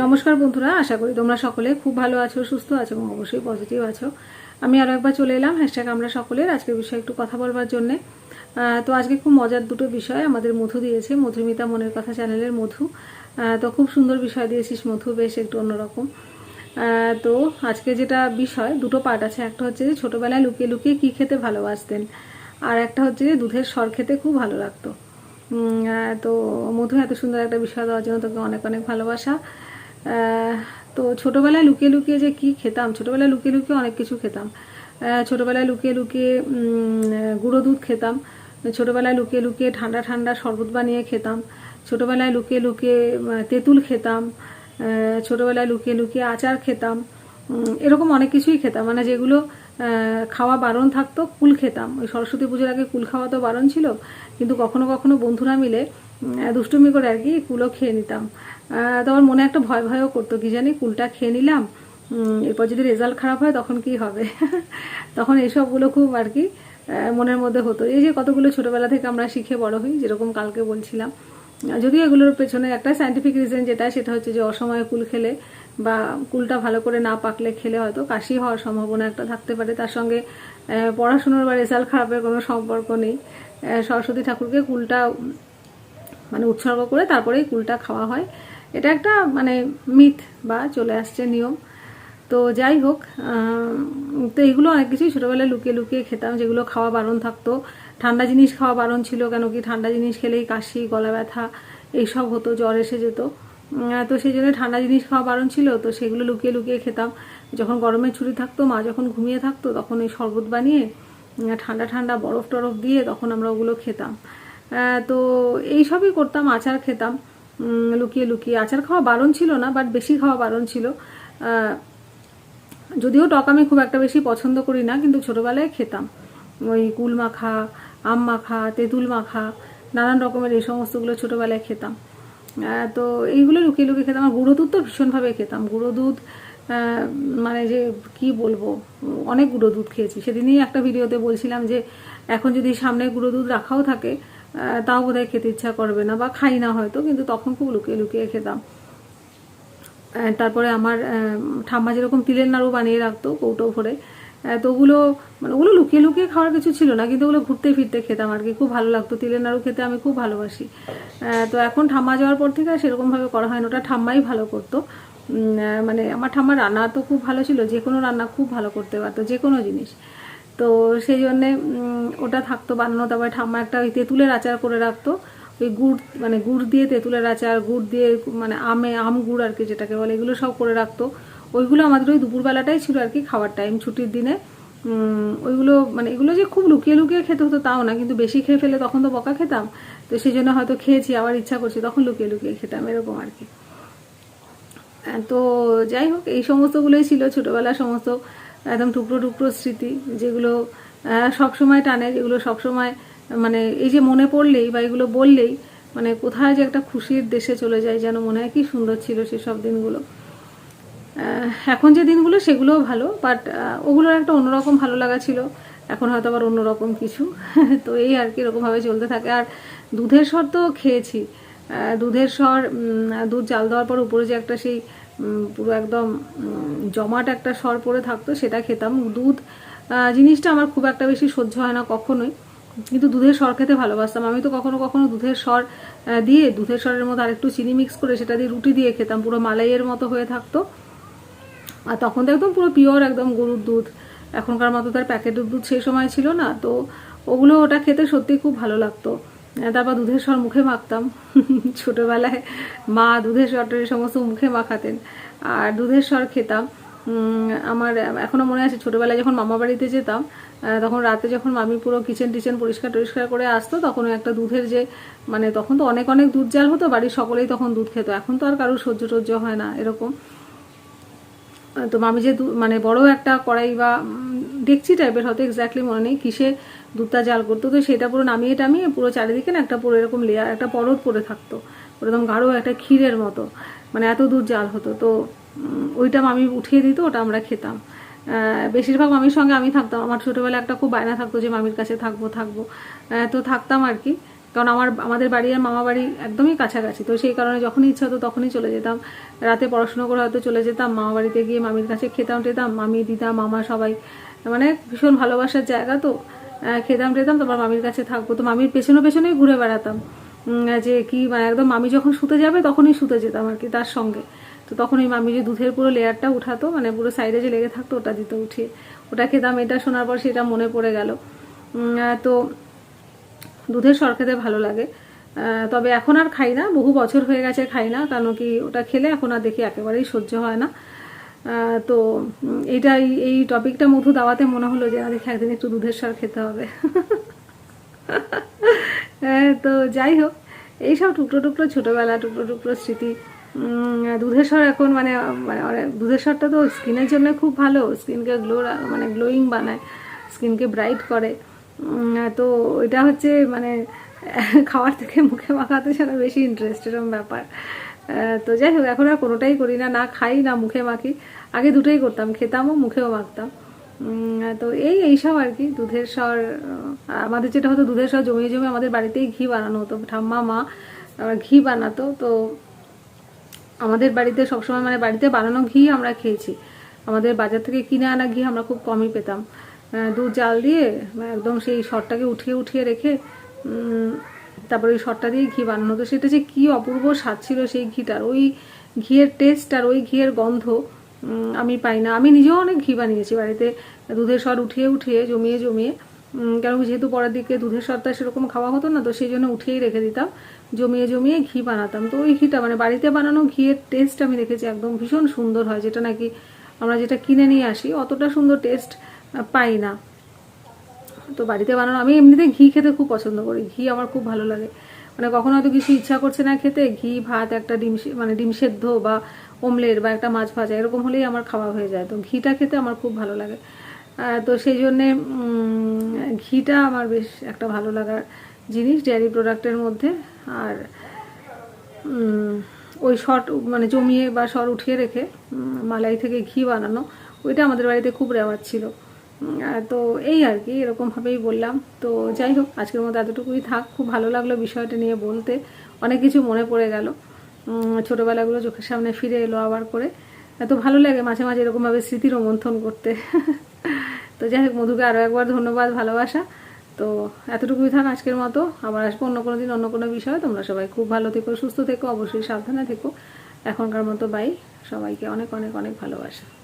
নমস্কার বন্ধুরা, আশা করি তোমরা সকলে খুব ভালো আছো, সুস্থ আছো এবং অবশ্যই পজিটিভ আছো। আমি আরও একবার চলে এলাম হ্যাশট্যাগ আমরা সকলের আজকের বিষয়ে একটু কথা বলবার জন্যে। তো আজকে খুব মজার দুটো বিষয় আমাদের মধু দিয়েছে, মধুমিতা মনের কথা চ্যানেলের মধু। তো খুব সুন্দর বিষয় দিয়েছিস মধু, বেশ একটু অন্যরকম। তো আজকে যেটা বিষয়, দুটো পার্ট আছে। একটা হচ্ছে যে ছোটোবেলায় লুকিয়ে লুকিয়ে কী খেতে ভালোবাসতেন, আর একটা হচ্ছে যে দুধের স্বর খেতে খুব ভালো লাগতো। তো মধু এত সুন্দর একটা বিষয় দেওয়ার জন্য তোকে অনেক অনেক ভালোবাসা। তো ছোটোবেলায় লুকিয়ে লুকিয়ে যে কি খেতাম, ছোটোবেলায় লুকিয়ে লুকিয়ে অনেক কিছু খেতাম। ছোটোবেলায় লুকিয়ে লুকিয়ে গুঁড়ো দুধ খেতাম। ছোটোবেলায় লুকিয়ে লুকিয়ে ঠান্ডা ঠান্ডা শরবত বানিয়ে খেতাম। ছোটোবেলায় লুকিয়ে লুকিয়ে তেঁতুল খেতাম। ছোটোবেলায় লুকিয়ে লুকিয়ে আচার খেতাম। এরকম অনেক কিছুই খেতাম। মানে যেগুলো খাওয়া বারণ থাকতো, কুল খেতাম। ওই সরস্বতী পুজোর আগে কুল খাওয়া তো বারণ ছিল। কিন্তু কখনো কখনো বন্ধুরা মিলে দুষ্টুমি করে আর কি কুলও খেয়ে নিতাম। আহ, তো আমার মনে একটা ভয় ভয়ও করতো কি জানি কুলটা খেয়ে নিলাম এরপর যদি রেজাল্ট খারাপ হয় তখন কি হবে? তখন এইসবগুলো খুব আর কি মনের মধ্যে হতো। এই যে কতগুলো ছোটবেলা থেকে আমরা শিখে বড় হই যেরকম কালকে বলছিলাম। যদিও এগুলোর পেছনে একটা সাইন্টিফিক রিজন যেটা সেটা হচ্ছে যে অসময়ে কুল খেলে বা কুলটা ভালো করে না পাকলে খেলে হয়তো কাশি হওয়ার সম্ভাবনা একটা থাকতে পারে। তার সঙ্গে পড়াশুনোর বা রেজাল্ট খারাপের কোনো সম্পর্ক নেই। সরস্বতী ঠাকুরকে কুলটা মানে উৎসর্গ করে তারপরেই কুলটা খাওয়া হয়। এটা একটা মানে মিথ বা চলে আসছে নিয়ম। তো যাই হোক তো এগুলো অনেক কিছুই ছোটোবেলায় লুকিয়ে লুকিয়ে খেতাম, যেগুলো খাওয়া বারণ থাকতো। ঠান্ডা জিনিস খাওয়া বারণ ছিল কেন কি? ঠান্ডা জিনিস খেলেই কাশি, গলা ব্যথা, এইসব হতো, জ্বর এসে যেত। তো সেই জন্য ঠান্ডা জিনিস খাওয়া বারণ ছিল। তো সেগুলো লুকিয়ে লুকিয়ে খেতাম। যখন গরমের ছুটি থাকতো, মা যখন ঘুমিয়ে থাকতো, তখন ওই শরবত বানিয়ে ঠান্ডা ঠান্ডা বরফ টরফ দিয়ে তখন আমরা ওগুলো খেতাম। তো এই সবই করতাম, আচার খেতাম। লুকিয়ে লুকিয়ে। আচার খাওয়া বারণ ছিল না বাট বেশি খাওয়া বারণ ছিল। যদিও টক আমি খুব একটা বেশি পছন্দ করি না, কিন্তু ছোটোবেলায় খেতাম। ওই কুল মাখা, আম মাখা, তেঁতুল মাখা, নানান রকমের এই সমস্তগুলো ছোটোবেলায় খেতাম। তো এইগুলো লুকিয়ে লুকিয়ে খেতাম। আর গুঁড়ো দুধ তো ভীষণভাবে খেতাম। গুঁড়ো দুধ মানে যে কি বলব, অনেক গুঁড়ো দুধ খেয়েছি। সেদিনই একটা ভিডিওতে বলছিলাম যে, এখন যদি সামনে গুঁড়ো দুধ রাখাও থাকে তাও বোধহয় খেতে ইচ্ছা করবে না বা খাই না হয়তো, কিন্তু তখন খুব লুকিয়ে লুকিয়ে খেতাম। তারপরে আমার ঠাম্মা যেরকম তিলের নাড়ু বানিয়ে রাখতো কৌটো ভরে তো ওগুলো মানে ওগুলো লুকিয়ে লুকিয়ে খাওয়ার কিছু ছিল না, কিন্তু ওগুলো ঘুরতে ফিরতে খেতাম আর কি। খুব ভালো লাগতো, তিলের নাড়ু খেতে আমি খুব ভালোবাসি। তো এখন ঠাম্মা যাওয়ার পর থেকে আর সেরকমভাবে করা হয় না ওটা ঠাম্মাই ভালো করতো। মানে আমার ঠাম্মার রান্না তো খুব ভালো ছিল, যে কোনো রান্না খুব ভালো করতে পারতো, যে কোনো জিনিস। তো সেই জন্যে ওটা থাকতো বানানো। তারপরে ঠাম্মা একটা ওই তেঁতুলের আচার করে রাখতো। ওই গুড় মানে গুড় দিয়ে তেঁতুলের আচার, গুড় দিয়ে মানে আমে, আম গুড় আর কি যেটাকে বলে, এগুলো সব করে রাখতো। ওইগুলো আমাদের ওই দুপুরবেলাটাই ছিল আর কি খাওয়ার টাইম ছুটির দিনে। ওইগুলো মানে এগুলো যে খুব লুকিয়ে লুকিয়ে খেতে হতো তাও না, কিন্তু বেশি খেয়ে ফেলে তখন তো বকা খেতাম। তো সেই জন্য হয়তো খেয়েছি, আবার ইচ্ছা করছে, তখন লুকিয়ে লুকিয়ে খেতাম, এরকম আর কি। তো যাই হোক, এই সমস্তগুলোই ছিল ছোটোবেলার সমস্ত একদম টুকরো টুকরো স্মৃতি, যেগুলো সবসময় টানে, যেগুলো সবসময় মানে এই যে মনে পড়লেই বা এগুলো বললেই মানে কোথায় যে একটা খুশির দেশে চলে যায়, যেন মনে হয় কি সুন্দর ছিল সেসব দিনগুলো। এখন যে দিনগুলো সেগুলোও ভালো বাট ওগুলোর একটা অন্যরকম ভালো লাগা ছিল। এখন হয়তো আবার অন্যরকম কিছু। তো এই আর কি, এরকমভাবে চলতে থাকে। আর দুধের স্বর তো খেয়েছি। দুধের স্বর দুধ জাল দেওয়ার পর উপরে যে একটা সেই পুরো একদম জমাট একটা স্বর পড়ে থাকতো, সেটা খেতাম। দুধ জিনিসটা আমার খুব একটা বেশি সহ্য হয় না কখনোই। কিন্তু দুধের স্বর খেতে ভালোবাসতাম। আমি তো কখনো কখনো দুধের স্বর দিয়ে, দুধের স্বরের মধ্যে আরেকটু চিনি মিক্স করে সেটা দিয়ে রুটি দিয়ে খেতাম। পুরো মালাইয়ের মতো হয়ে থাকতো। আর তখন তো একদম পুরো পিওর একদম গরুর দুধ। এখনকার মতো তার প্যাকেটের দুধ সেই সময় ছিল না। তো ওগুলো ওটা খেতে সত্যি খুব ভালো লাগতো। তারপর দুধের স্বর মুখে মাখতাম। ছোটোবেলায় মা দুধের স্বরটা এই সমস্ত মুখে মাখাতেন। আর দুধের স্বর খেতাম। আমার এখনও মনে আছে, ছোটোবেলায় যখন মামা বাড়িতে যেতাম তখন রাতে যখন মামি পুরো কিচেন টিচেন পরিষ্কার টরিষ্কার করে আসতো, তখন একটা দুধের যে মানে তখন তো অনেক অনেক দুধ জাল হতো, বাড়ির সকলেই তখন দুধ খেত। এখন তো আর কারোর সহ্য টহ্য হয় না, এরকম। তো মামি যে মানে বড় একটা কড়াই বা ডেকচি টাইপের হয়তো এক্স্যাক্টলি মনে নেই কিসে দুধটা জাল করতো। তো সেটা পুরো নামিয়ে টামিয়ে পুরো চারিদিকে না একটা পুরো এরকম লেয়ার একটা পরত পরে থাকতো। একদম গাঢ় একটা ক্ষীরের মতো। মানে এত দুধ জাল হতো। তো ওইটা মামি উঠিয়ে দিত, ওটা আমরা খেতাম। বেশিরভাগ মামির সঙ্গে আমি থাকতাম। আমার ছোটোবেলায় একটা খুব বায়না থাকতো যে মামির কাছে থাকব থাকব। তো থাকতাম আর কি। কারণ আমার, আমাদের বাড়ি আর মামা বাড়ি একদমই কাছাকাছি। তো সেই কারণে যখনই ইচ্ছা হতো তখনই চলে যেতাম। রাতে পড়াশুনো করে হয়তো চলে যেতাম। মামা বাড়িতে গিয়ে মামির কাছে খেতাম টেতাম মামি, দিদা, মামা সবাই মানে ভীষণ ভালোবাসার জায়গা তো। খেতাম টেতাম, তারপর মামির কাছে থাকব। তো মামির পেছনে পেছনেই ঘুরে বেড়াতাম। যে কি মানে একদম মামি যখন শুতে যাবে, তখনই শুতে যেতাম আর কি তার সঙ্গে। তো তখন ওই মামি যে দুধের পুরো লেয়ারটা উঠাতো মানে পুরো সাইডে যে লেগে থাকতো, ওটা দিত উঠিয়ে। ওটা খেতাম, এটা শোনার পর সেটা মনে পড়ে গেল। তো দুধের সর খেতে ভালো লাগে। তবে এখন আর খাই না, বহু বছর হয়ে গেছে খাই না, কারণ কি ওটা খেলে এখন আর দেখি একেবারেই সহ্য হয় না। তো এইটা এই- টপিকটা মধু দাওয়াতে মনে হলো যে দেখি একদিন একটু দুধের সর খেতে হবে। হ্যাঁ, তো যাই হোক এইসব টুকরো টুকরো ছোটোবেলা টুকরো টুকরো স্মৃতি স্বর এখন মানে মানে দুধের স্বরটা তো স্কিনের জন্য খুব ভালো স্কিনকে গ্লো মানে গ্লোয়িং বানায় স্কিনকে ব্রাইট করে। তো এটা হচ্ছে মানে খাওয়ার থেকে মুখে মাখাতে সেটা বেশি ইন্টারেস্ট এরকম ব্যাপার। তো যাই হোক, এখন আর কোনোটাই করি না না খাই, না মুখে মাখি। আগে দুটোই করতাম, খেতামও, মুখেও মাখতাম। তো এই এইসব আর কি, দুধের স্বর আমাদের যেটা হতো, দুধের স্বর জমিয়ে জমিয়ে আমাদের বাড়িতেই ঘি বানানো হতো। ঠাম্মা, মা আবার ঘি বানাতো, তো আমাদের বাড়িতে সবসময় মানে বাড়িতে বানানো ঘি আমরা খেয়েছি। আমাদের বাজার থেকে কিনে আনা ঘি আমরা খুব কমই পেতাম। দুধ জাল দিয়ে, একদম সেই সরটাকে উঠিয়ে উঠিয়ে রেখে তারপরে ওই সরটা দিয়ে ঘি বানানো হতো সেটা যে কী অপূর্ব স্বাদ ছিল সেই ঘিটার। ওই ঘিয়ের টেস্ট আর ওই ঘিয়ের গন্ধ আমি পাই না। আমি নিজেও অনেক ঘি বানিয়েছি বাড়িতে। দুধের সর উঠিয়ে উঠিয়ে, জমিয়ে জমিয়ে কারণ যেহেতু পরের দিকে দুধের সরটা সেরকম খাওয়া হতো না, তো সেই জন্য উঠিয়েই রেখে দিতাম। জমিয়ে জমিয়ে ঘি বানাতাম। তো ওই ঘিটা মানে বাড়িতে বানানো ঘিয়ের টেস্ট আমি দেখেছি একদম ভীষণ সুন্দর হয়, যেটা নাকি আমরা যেটা কিনে নিয়ে আসি, অতটা সুন্দর টেস্ট পাই না। তো বাড়িতে বানানো, আমি এমনিতে ঘি খেতে খুব পছন্দ করি। ঘি আমার খুব ভালো লাগে। মানে কখনো হয়তো কিছু ইচ্ছা করছে না খেতে, ঘি, ভাত, একটা ডিম মানে ডিম সেদ্ধ বা অমলেট বা একটা মাছ ভাজা, এরকম হলেই আমার খাওয়া হয়ে যায়। তো ঘিটা খেতে আমার খুব ভালো লাগে। তো সেই জন্যে ঘিটা আমার বেশ একটা ভালো লাগার জিনিস ডেয়ারি প্রোডাক্টের মধ্যে। আর ওই শট মানে জমিয়ে বা সর উঠিয়ে রেখে মালাই থেকে ঘি বানানো, ওইটা আমাদের বাড়িতে খুব রেওয়াজ ছিল। তো এই আর কি এরকমভাবেই বললাম। তো যাই হোক, আজকের মতো এতটুকুই থাক। খুব ভালো লাগল বিষয়টা নিয়ে বলতে। অনেক কিছু মনে পড়ে গেল। ছোটোবেলাগুলো চোখের সামনে ফিরে এলো আবার করে। এত ভালো লাগে মাঝে মাঝে এরকমভাবে স্মৃতির মন্থন করতে। তো যাই হোক, মধুকে আরও একবার ধন্যবাদ, ভালোবাসা। তো এতটুকুই থাক আজকের মতো। আবার আসব অন্য কোনো দিন, অন্য কোনো বিষয়ে। তোমরা সবাই খুব ভালো থেকো, সুস্থ থেকো, অবশ্যই সাবধানে থেকো। এখনকার মতো বাই। সবাইকে অনেক অনেক অনেক ভালোবাসা।